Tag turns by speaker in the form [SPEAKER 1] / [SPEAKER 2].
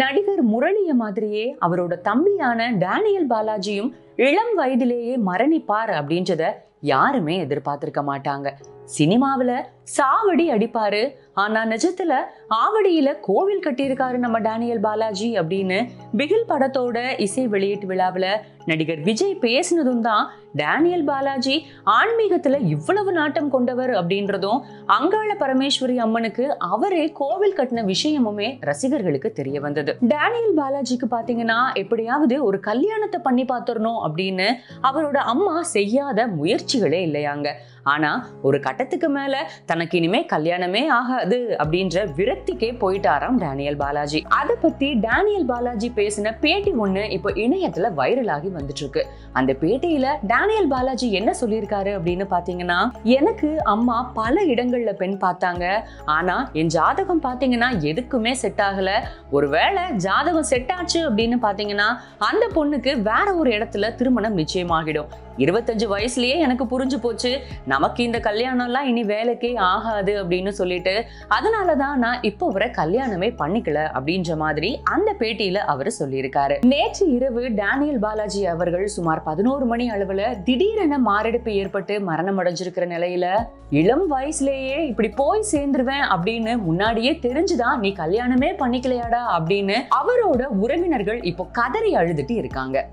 [SPEAKER 1] நடிகர் முரளிய மாதிரியே அவரோட தம்பியான டேனியல் பாலாஜியும் இளம் வயதிலேயே மரணிப்பார் அப்படின்றத யாருமே எதிர்பார்த்திருக்க மாட்டாங்க. சினிமாவுல சாவடி அடிப்பாரு. ஆனா நிஜத்துல ஆவடியில கோவில் கட்டியிருக்காரு நம்ம டேனியல் பாலாஜி அப்படின்னு பிகில் படத்தோட இசை வெளியீட்டு விழாவில் நடிகர் விஜய் பேசினதும் தான் டேனியல் பாலாஜி ஆன்மீகத்துல இவ்வளவு நாட்டம் கொண்டவர் அப்படின்றதும் அங்காள பரமேஸ்வரி அம்மனுக்கு அவரே கோவில் கட்டின விஷயமுமே ரசிகர்களுக்கு தெரிய வந்தது. டேனியல் பாலாஜிக்கு பாத்தீங்கன்னா எப்படியாவது ஒரு கல்யாணத்தை பண்ணி பார்த்துடணும் அப்படின்னு அவரோட அம்மா செய்யாத முயற்சிகளே இல்லையாங்க. ஆனா ஒரு கட்டத்துக்கு மேல தனக்கு இனிமே கல்யாணமே ஆகாது அப்படின்ற விரக்திக்கே போயிட்டாராம் டேனியல் பாலாஜி. அதை பத்தி டேனியல் பாலாஜி பேசின பேட்டி ஒண்ணு இப்போ இணையத்துல வைரல் ஆகி வந்துட்டு இருக்கு அந்த பேட்டியில டேனியல் பாலாஜி என்ன சொல்லியிருக்காரு அப்படின்னு பார்த்தீங்கன்னா எனக்கு அம்மா பல இடங்கள்ல பெண் பார்த்தாங்க. ஆனா என் ஜாதகம் பார்த்தீங்கன்னா எதுக்குமே செட் ஆகல. ஒருவேளை ஜாதகம் செட் ஆச்சு அப்படின்னு பார்த்தீங்கன்னா அந்த பொண்ணுக்கு வேற ஒரு இடத்துல திருமணம் நிச்சயமாகிடும். இருபத்தஞ்சு வயசுலயே எனக்கு புரிஞ்சு போச்சு. நமக்கு இந்த கல்யாணம்லாம் இனி வேலைக்கே ஆகாது அப்படின்னு சொல்லிட்டு அதனாலதான் நான் இப்போ வரை கல்யாணமே பண்ணிக்கல அப்படின்ற மாதிரி அந்த பேட்டியில அவர் சொல்லியிருக்காரு. நேற்று இரவு டேனியல் பாலாஜி அவர்கள் சுமார் பதினோரு மணி அளவுல திடீரென மாரடைப்பு ஏற்பட்டு மரணம் அடைஞ்சிருக்கிற நிலையில இளம் வயசுலயே இப்படி போய் சேர்ந்துருவேன் அப்படின்னு முன்னாடியே தெரிஞ்சுதான் நீ கல்யாணமே பண்ணிக்கலையாடா அப்படின்னு அவரோட உறவினர்கள் இப்போ கதறி அழுதுட்டு இருக்காங்க.